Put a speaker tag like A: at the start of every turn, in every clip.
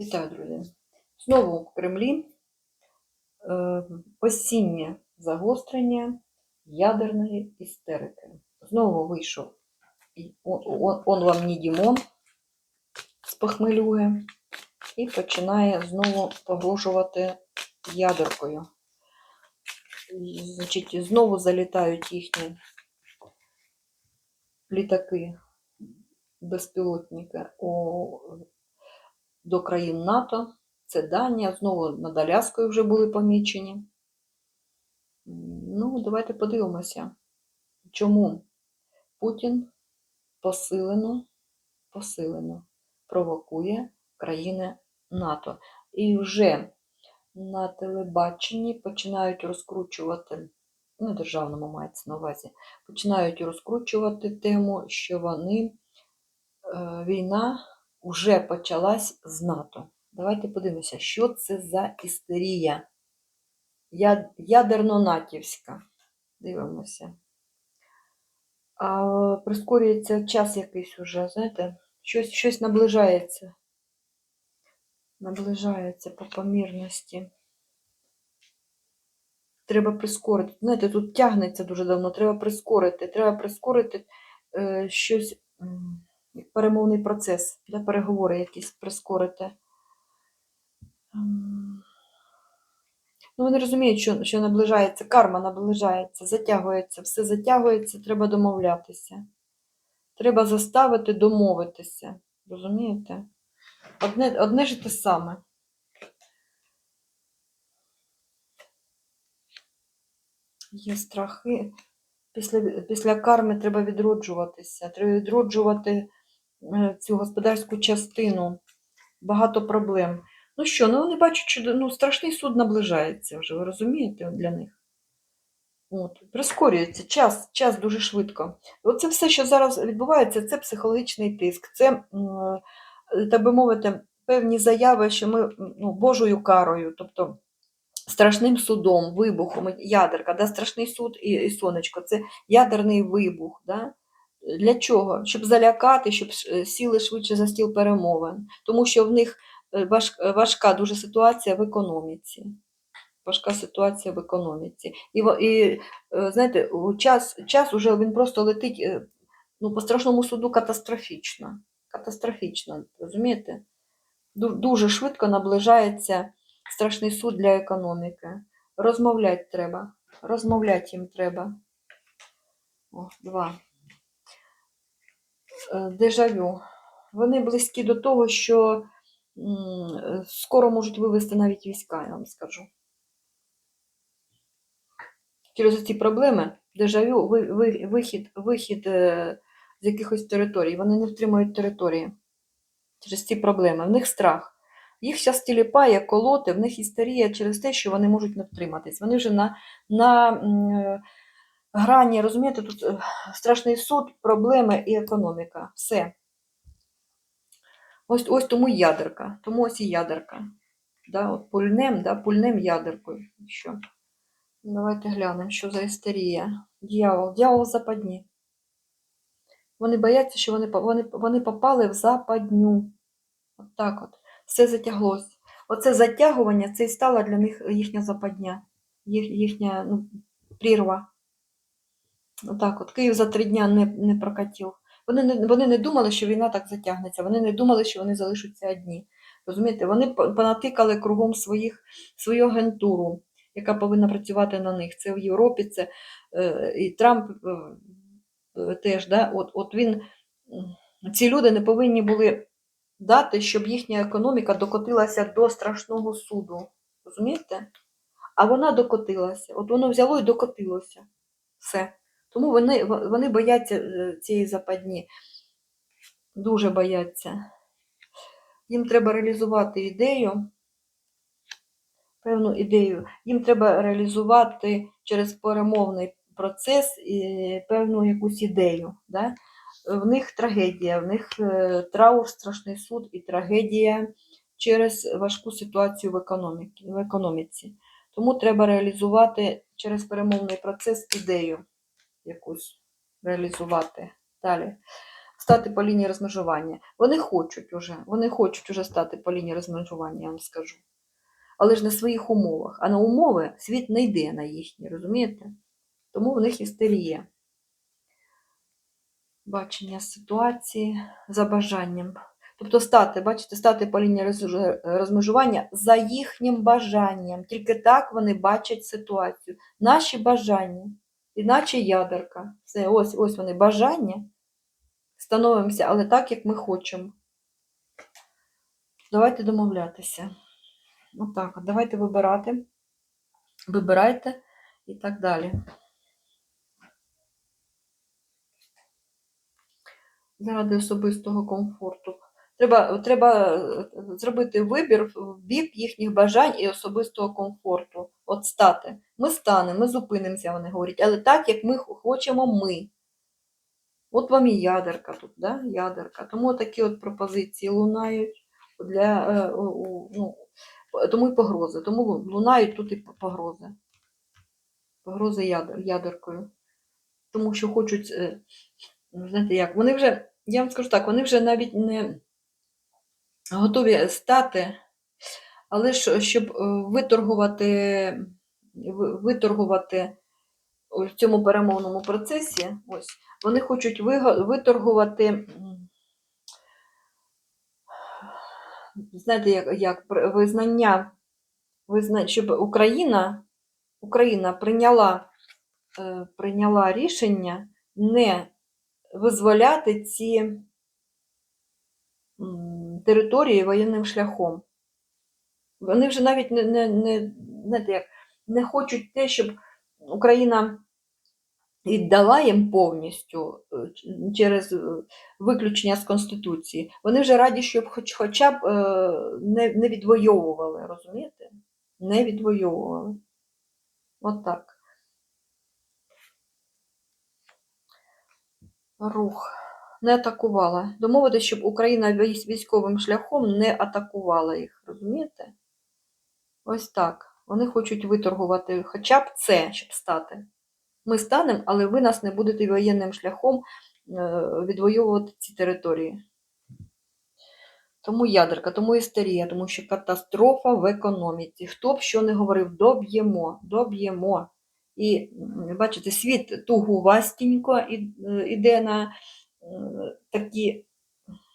A: Вітаю, друзі! Знову в Кремлі е, осіннє загострення ядерної істерики. Знову вийшов он, он, вам не Дімон з похмелюги і починає знову погрожувати ядеркою. Значить, знову залітають їхні літаки, безпілотники до країн НАТО. Це Данія, знову над Аляскою вже були помічені. Ну, давайте подивимося, чому Путін посилено, посилено провокує країни НАТО. І вже на телебаченні починають розкручувати, ну, державному мається на увазі, починають розкручувати тему, що вони, е, війна вже почалась з НАТО. Давайте подивимося, що це за істерія ядерно-натівська. Дивимося. А прискорюється час якийсь уже, знаєте, щось, щось наближається. Наближається по помірності. Треба прискорити. Знаєте, тут тягнеться дуже давно, треба прискорити. Треба прискорити е, щось, як перемовний процес, для переговори якісь прискорити. Ну, вони розуміють, що, що наближається, карма наближається, затягується, все затягується, треба домовлятися. Треба заставити домовитися. Розумієте? Одне, одне ж те саме. Є страхи. Після, після карми треба відроджуватися. Треба відроджувати цю господарську частину. Багато проблем. Ну що, ну вони бачать, що ну, страшний суд наближається вже, ви розумієте, для них. От, прискорюється час, час дуже швидко. Оце все, що зараз відбувається, це психологічний тиск, це, е, так би мовити, певні заяви, що ми ну, Божою карою, тобто страшним судом, вибухом, ядерка, да, страшний суд і, і сонечко, це ядерний вибух. Да? Для чого? Щоб залякати, щоб сіли швидше за стіл перемовин. Тому що в них е, важ- важка дуже ситуація в економіці. Важка ситуація в економіці. І, і е, знаєте, час, час уже він просто летить е, ну, по страшному суду катастрофічно. Катастрофічно, розумієте? Дуже швидко наближається страшний суд для економіки. Розмовляти треба. Розмовляти їм треба. О, два. Е, Дежавю. Вони близькі до того, що скоро можуть вивести навіть війська, я вам скажу. Через ці проблеми дежавю, ви- ви- вихід, вихід е, з якихось територій. Вони не втримують території. Через ці проблеми. В них страх. Їх зараз тіліпає, колоти, в них істерія через те, що вони можуть не втриматись. Вони вже на, на е, грані, розумієте, тут е, страшний суд, проблеми і економіка. Все. Ось, ось тому ядерка. Тому ось і ядерка. Да, от пульнем, да, пульнем ядеркою. Що? Давайте глянемо, що за істерія. Дьявол, дьявол в западні. Вони бояться, що вони, вони, вони попали в западню. От так от. Все затяглось. Оце затягування, це і стала для них їхня западня, їх, їхня ну, прірва. Отак от. Київ за три дня не, не прокатив. Вони не, вони не думали, що війна так затягнеться. Вони не думали, що вони залишаться одні. Розумієте, вони по- понатикали кругом своїх, свою агентуру, яка повинна працювати на них. Це в Європі, це е, і Трамп е, е, теж. Да? От, от він, ці люди не повинні були дати, щоб їхня економіка докотилася до страшного суду. Розумієте? А вона докотилася. От воно взяло і докотилося. Все. Тому вони, вони бояться е, цієї западні. Дуже бояться. Їм треба реалізувати ідею, певну ідею. Їм треба реалізувати через перемовний процес і певну якусь ідею. Да? В них трагедія, в них е, траур, страшний суд і трагедія через важку ситуацію в економіці. В економіці. Тому треба реалізувати через перемовний процес ідею якусь реалізувати. Далі. стати по лінії розмежування. Вони хочуть уже, вони хочуть уже стати по лінії розмежування, я вам скажу. Але ж на своїх умовах. А на умови світ не йде на їхні, розумієте? Тому в них істерія. Бачення ситуації за бажанням. Тобто стати, бачите, стати по лінії розмежування за їхнім бажанням. Тільки так вони бачать ситуацію. Наші бажання, іначе ядерка. Все, ось, ось вони бажання. Становимося, але так, як ми хочемо. Давайте домовлятися. Отак, от, давайте вибирати. Вибирайте і так далі. Заради особистого комфорту. Треба, треба е, зробити вибір в бік їхніх бажань і особистого комфорту. От стати. Ми станемо, ми зупинимося, вони говорять, але так, як ми хочемо ми. От вам і ядерка тут, да? ядерка. Тому такі от пропозиції лунають для, е, ну, тому і погрози. Тому лунають тут і погрози. Погрози ядер, ядеркою. Тому що хочуть, е, знаєте як, вони вже, я вам скажу так, вони вже навіть не готові стати, але ж, щоб е, виторгувати, виторгувати в цьому перемовному процесі, ось, вони хочуть виторгувати, знаєте, як, як визнання, визна, щоб Україна, Україна прийняла, е, прийняла рішення не визволяти ці території воєнним шляхом. Вони вже навіть не, не, не, знаєте, як, не хочуть те, щоб Україна віддала їм повністю е, через е, виключення з Конституції. Вони вже раді, щоб хоч, хоча б е, не, не відвоювали, розумієте? Не відвоювали. От так. Рух. Не атакувала. Домовитися, щоб Україна військовим шляхом не атакувала їх, розумієте? Ось так. Вони хочуть виторгувати хоча б це, щоб стати. Ми станемо, але ви нас не будете воєнним шляхом е, відвоювати ці території. Тому ядерка, тому істерія, тому що катастрофа в економіці. Хто б що не говорив, доб'ємо, доб'ємо. І бачите, світ тугувастенько і- е, іде на такі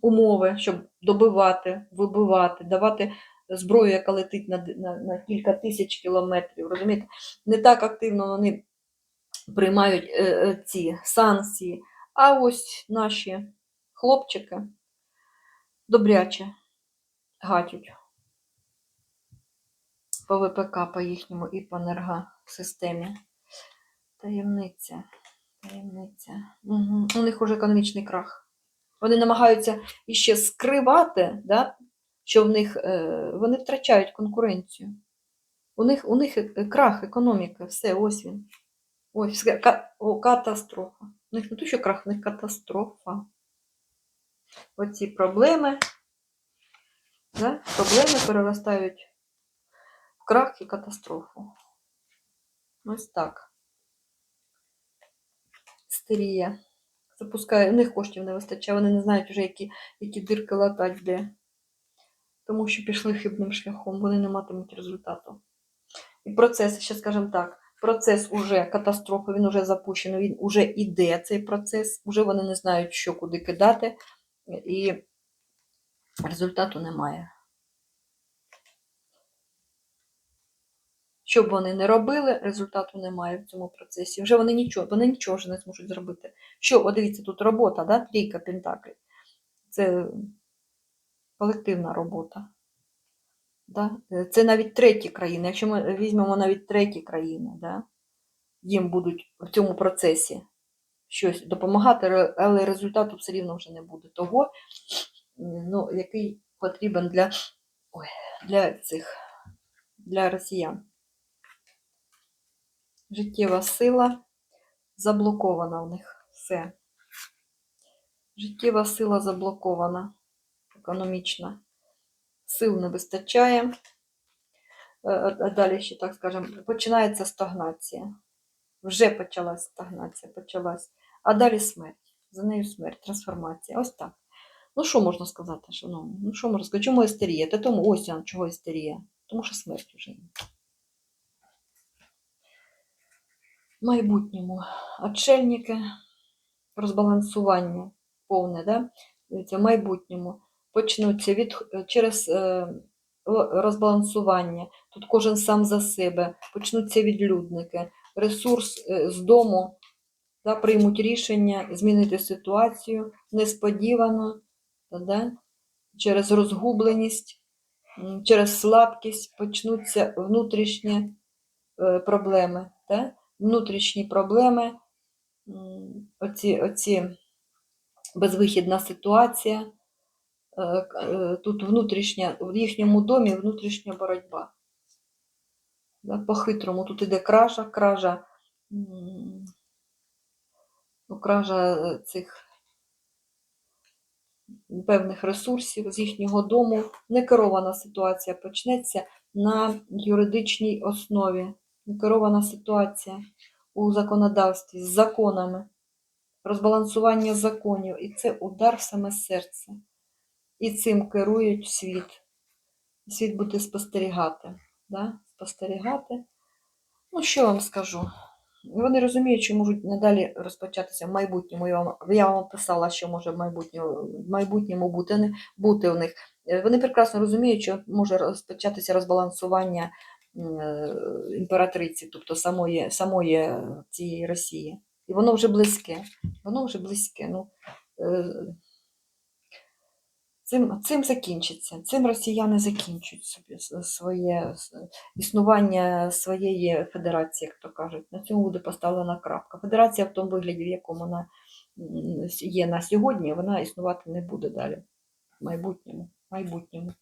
A: умови, щоб добивати, вибивати, давати зброю, яка летить на, на, на кілька тисяч кілометрів. Розумієте? Не так активно вони приймають е, е, ці санкції. А ось наші хлопчики добряче гатють по ВПК, по їхньому і по енергосистемі. Таємниця. Таємниця. Угу. У них уже економічний крах. Вони намагаються іще скривати, да, що в них е, вони втрачають конкуренцію. У них, у них е- крах економіки, все, ось він. Ось о, катастрофа. У них не то, що крах, у них катастрофа. Оці проблеми, да, проблеми переростають в крах і катастрофу. Ось так. Істерія. Запускає, у них коштів не вистачає, вони не знають вже, які, які дирки латать де. Тому що пішли хибним шляхом, вони не матимуть результату. І процес, ще скажемо так, процес уже катастрофи, він уже запущений, він уже іде цей процес, вже вони не знають, що куди кидати, і результату немає. Що б вони не робили, результату немає в цьому процесі. Вже вони нічого, вони нічого вже не зможуть зробити. Що, от дивіться, тут робота, да? трійка пентаклів. Це колективна робота. Да? Це навіть треті країни. Якщо ми візьмемо навіть треті країни, да? їм будуть в цьому процесі щось допомагати, але результату все рівно вже не буде того, ну, який потрібен для, ой, для цих для росіян. Життєва сила заблокована в них все. Життєва сила заблокована, економічна. Сил не вистачає. Е, е, Далі ще так скажемо, починається стагнація. Вже почалась стагнація, почалась. А далі смерть. за нею смерть, трансформація. Ось так. Ну, що можна сказати, шановні? Ну, що можна сказати? Чому істерія? Та тому ось чого істерія. Тому що смерть вже є. В майбутньому отшельники, розбалансування повне, да? В майбутньому почнуться від, через е, розбалансування. Тут кожен сам за себе, почнуться відлюдники, ресурс е, з дому да, приймуть рішення змінити ситуацію несподівано, да, через розгубленість, через слабкість почнуться внутрішні е, проблеми. Да? Внутрішні проблеми, оці, оці безвихідна ситуація. е, е, Тут внутрішня, в їхньому домі внутрішня боротьба. По-хитрому тут іде кража, кража, кража е, цих певних ресурсів з їхнього дому. Некерована ситуація почнеться на юридичній основі. Некерована ситуація у законодавстві з законами, розбалансування законів, і це удар в саме серце. І цим керують світ. Світ буде спостерігати. Да? Спостерігати. Ну, що вам скажу? Вони розуміють, що можуть надалі розпочатися в майбутньому. Я вам, я вам описала, що може в майбутньому, в майбутньому бути, бути у них. Вони прекрасно розуміють, що може розпочатися розбалансування імператриці, тобто самої, самої е, цієї Росії. І воно вже близьке. Воно вже близьке. Ну, е, Цим, цим закінчиться. Цим росіяни закінчують собі своє існування своєї федерації, як то кажуть. На цьому буде поставлена крапка. Федерація в тому вигляді, в якому вона є на сьогодні, вона існувати не буде далі. В майбутньому. майбутньому.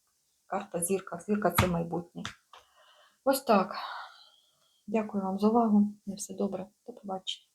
A: Карта зірка. Зірка це майбутнє. Ось так. Дякую вам за увагу. На все добре. До побачення.